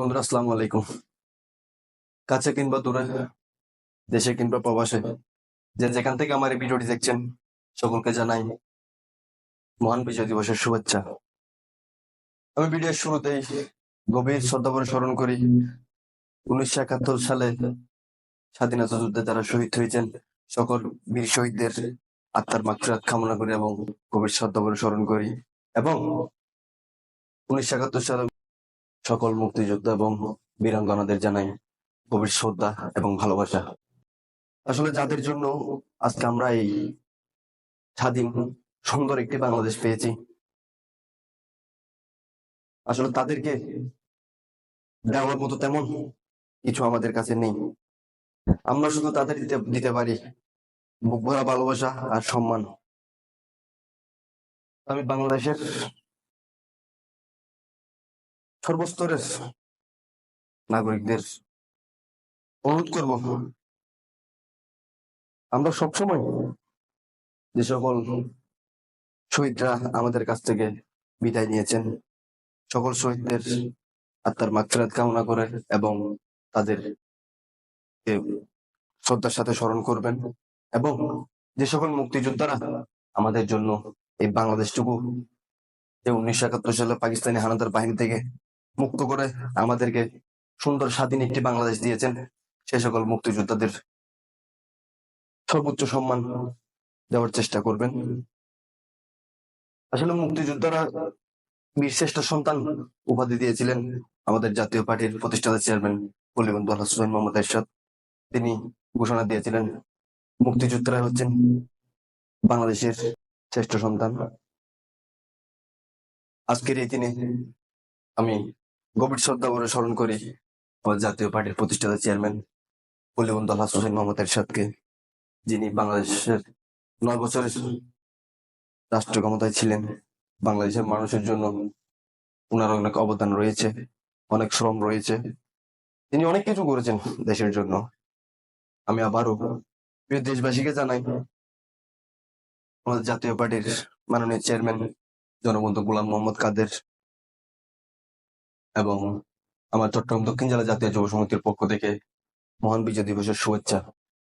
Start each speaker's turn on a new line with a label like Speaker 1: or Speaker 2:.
Speaker 1: বন্ধুরা, আসসালামু আলাইকুম। কাছে কিংবা দূরে, দেশে কিংবা প্রবাসে, যে যেখান থেকে আমার এই ভিডিওটি দেখছেন, সকলকে জানাই মহান বিজয় দিবসের শুভেচ্ছা। আমি ভিডিওর শুরুতেই গভীর শ্রদ্ধাভরে স্মরণ করি। উনিশশো একাত্তর সালে স্বাধীনতা যুদ্ধে যারা শহীদ হয়েছেন, সকল বীর শহীদদের আত্মার মাত্রাত কামনা করি এবং গভীর শ্রদ্ধাভরে স্মরণ করি। এবং উনিশশো একাত্তর সালে সকল মুক্তিযোদ্ধা এবং বীরাঙ্গনাদের জানাই গভীর শ্রদ্ধা এবং ভালোবাসা। আসলে যাদের জন্য আজকে আমরা এই স্বাধীন, সুন্দর একটি বাংলাদেশ পেয়েছি, আসলে তাদেরকে দেওয়ার মতো তেমন কিছু আমাদের কাছে নেই। আমরা শুধু তাদের দিতে দিতে পারি বুক ভরা ভালোবাসা আর সম্মান। আমি বাংলাদেশের সর্বস্তরের নাগরিকদের অনুরোধ করব। আমরা সবসময় যে সকল শহীদরা আমাদের কাছ থেকে বিদায় নিয়েছেন সকল শহীদদের আত্মার মাগফিরাত কামনা করে এবং তাদের শ্রদ্ধার সাথে স্মরণ করবেন এবং যে সকল মুক্তিযোদ্ধারা আমাদের জন্য এই বাংলাদেশটুকু যে উনিশশো একাত্তর সালে পাকিস্তানি হানাদার বাহিনী থেকে মুক্ত করে আমাদেরকে সুন্দর স্বাধীন একটি বাংলাদেশ দিয়েছেন। সে সকল মুক্তিযোদ্ধাদের সর্বোচ্চ সম্মান দেওয়ার চেষ্টা করবেন। আসলে মুক্তিযোদ্ধারা বীর শ্রেষ্ঠ সন্তান উপাধি দিয়েছিলেন আমাদের জাতীয় পার্টির প্রতিষ্ঠাতা চেয়ারম্যান বলিবন্ধু আল্লাহ মোহাম্মদ এরশাদ। তিনি ঘোষণা দিয়েছিলেন, মুক্তিযোদ্ধারা হচ্ছেন বাংলাদেশের শ্রেষ্ঠ সন্তান। আজকের এই দিনে আমি গভীর শ্রদ্ধা করে স্মরণ করি জাতীয় পার্টির প্রতিষ্ঠাতা চেয়ারম্যান বলিবন্ধু আল্লাহ হুসাইন মোহাম্মদ এরশাদকে, যিনি বাংলাদেশের নয় বছরের রাষ্ট্র ক্ষমতায় ছিলেন। বাংলাদেশের মানুষের জন্য ওনার অনেক অবদান রয়েছে, অনেক শ্রম রয়েছে। তিনি অনেক কিছু করেছেন দেশের জন্য। আমি আবারও প্রিয় দেশবাসীকে জানাই, আমাদের জাতীয় পার্টির মাননীয় চেয়ারম্যান জনবন্ধু গোলাম মোহাম্মদ কাদের এবং আমার চট্টগ্রাম দক্ষিণ জেলা জাতীয় যুব সমিতির পক্ষ থেকে মহান বিজয় দিবসের শুভেচ্ছা।